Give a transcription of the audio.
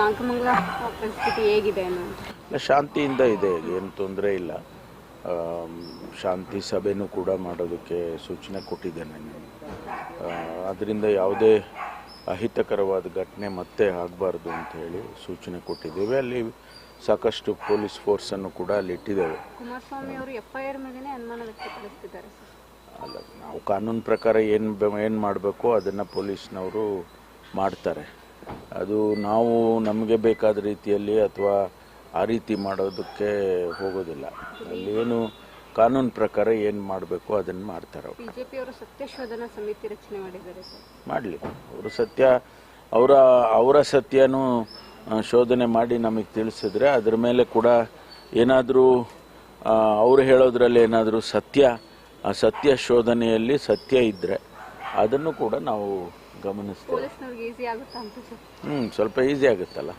ನಾಗಮಂಗಲ ಪರಿಸ್ಥಿತಿ ಹೇಗಿದೆ ಶಾಂತಿಯಿಂದ ಇದೆ ಏನು ತೊಂದರೆ ಇಲ್ಲ. ಶಾಂತಿ ಸಭೆನೂ ಕೂಡ ಮಾಡೋದಕ್ಕೆ ಸೂಚನೆ ಕೊಟ್ಟಿದ್ದೇನೆ ನಾನು. ಅದರಿಂದ ಯಾವುದೇ ಅಹಿತಕರವಾದ ಘಟನೆ ಮತ್ತೆ ಆಗಬಾರ್ದು ಅಂತ ಹೇಳಿ ಸೂಚನೆ ಕೊಟ್ಟಿದ್ದೇವೆ. ಅಲ್ಲಿ ಸಾಕಷ್ಟು ಪೊಲೀಸ್ ಫೋರ್ಸನ್ನು ಕೂಡ ಅಲ್ಲಿ ಇಟ್ಟಿದ್ದೇವೆ. ಅಲ್ಲ ನಾವು ಕಾನೂನು ಪ್ರಕಾರ ಏನು ಏನು ಮಾಡಬೇಕು ಅದನ್ನು ಪೊಲೀಸ್ನವರು ಮಾಡ್ತಾರೆ. ಅದು ನಾವು ನಮಗೆ ಬೇಕಾದ ರೀತಿಯಲ್ಲಿ ಅಥವಾ ಆ ರೀತಿ ಮಾಡೋದಕ್ಕೆ ಹೋಗೋದಿಲ್ಲ. ಅಲ್ಲಿ ಏನು ಕಾನೂನು ಪ್ರಕಾರ ಏನು ಮಾಡಬೇಕು ಅದನ್ನು ಮಾಡ್ತಾರೆ ಅವರು. ಸತ್ಯಶೋಧನಾ ಸಮಿತಿ ರಚನೆ ಮಾಡಿದ್ದಾರೆ ಮಾಡಲಿ. ಅವರು ಸತ್ಯ ಅವರ ಅವರ ಸತ್ಯನೂ ಶೋಧನೆ ಮಾಡಿ ನಮಗೆ ತಿಳಿಸಿದ್ರೆ ಅದರ ಮೇಲೆ ಕೂಡ ಏನಾದರೂ ಅವರು ಹೇಳೋದ್ರಲ್ಲಿ ಏನಾದರೂ ಸತ್ಯ ಆ ಸತ್ಯ ಶೋಧನೆಯಲ್ಲಿ ಸತ್ಯ ಇದ್ದರೆ ಅದನ್ನು ಕೂಡ ನಾವು ಗಮನಿಸ್ತೇವೆ ಹ್ಞೂ ಸ್ವಲ್ಪ ಈಸಿ ಆಗುತ್ತಲ್ಲ?